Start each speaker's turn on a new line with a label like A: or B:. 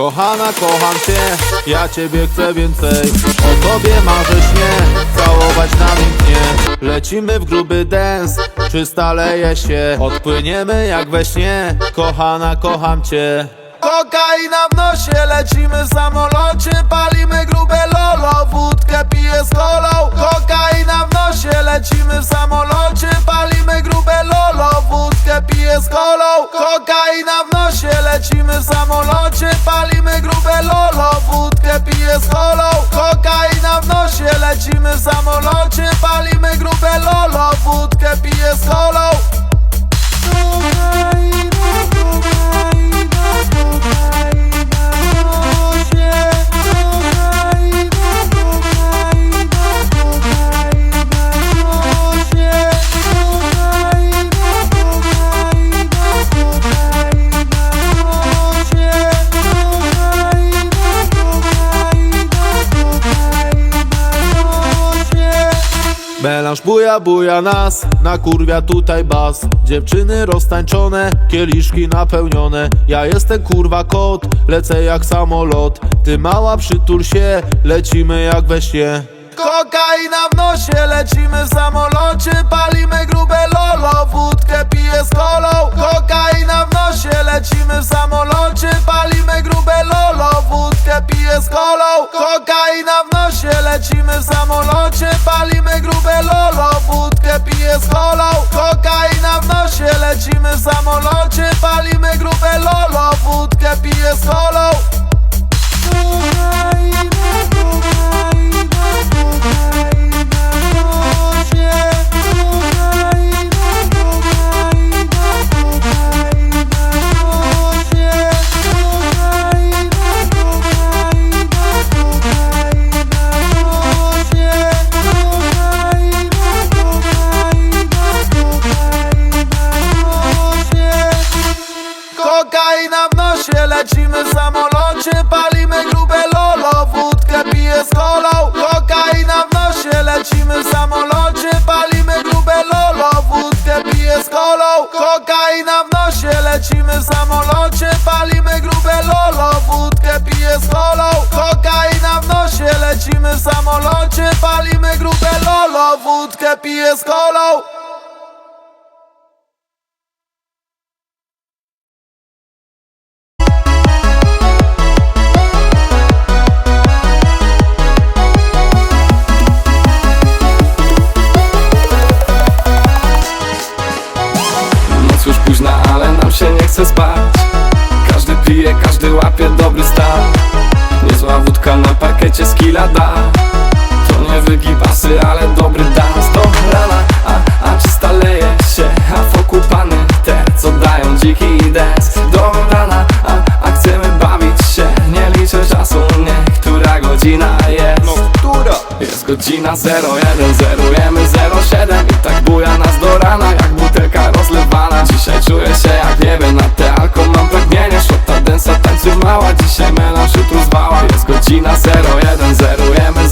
A: Kochana, kocham cię, ja ciebie chcę więcej. O tobie marzę śnie, całować namiętnie Lecimy w gruby dance, czysta leje się? Odpłyniemy jak we śnie, kochana, kocham cię. Kokaina w nosie, lecimy w samolocie. Palimy grube lolo, wódkę piję z kolą. Kokaina w nosie, lecimy w samolocie. Palimy grube lolo, wódkę piję z kolą. Kokaina w nosie, lecimy w samolocie Palimy grube lolo, wódkę piję z kolą Melanż buja, buja nas, nakurwia tutaj bas. Dziewczyny roztańczone, kieliszki napełnione. Ja jestem kurwa kot, lecę jak samolot. Ty mała przytul się, lecimy jak we śnie. Kokaina w nosie, w samolocie Palimy grube lolo, wódkę piję z kolą Kokaina w nosie, lecimy w samolocie Palimy grube lolo, wódkę piję z kolą Kokaina lecimy w samolocie Palimy grube lolo, wódkę piję z kolą Kokaina w nosie, lecimy w samolocie Palimy grube lolo, wódkę piję z kolą Kokaina w nosie, lecimy w samolocie Palimy grube lolo, wódkę piję z kolą Kokaina w nosie, lecimy w samolocie Palimy grube lolo, wódkę piję z kolą
B: późna, ale nam się nie chce spać. Każdy pije, każdy łapie dobry stan. Niezła wódka na parkecie z kila da. To nie wygibasy, ale dobry dans. Do rana, a, a czysta leje się A wokół pany te, co dają dziki dance. Do rana, a, a chcemy bawić się. Nie liczę czasu, nie, która godzina jest.
A: No która?
B: jest godzina 01, zerujemy 07 I tak końcu mała Dzisiaj melanż jutro zwała Jest godzina 01, zerujemy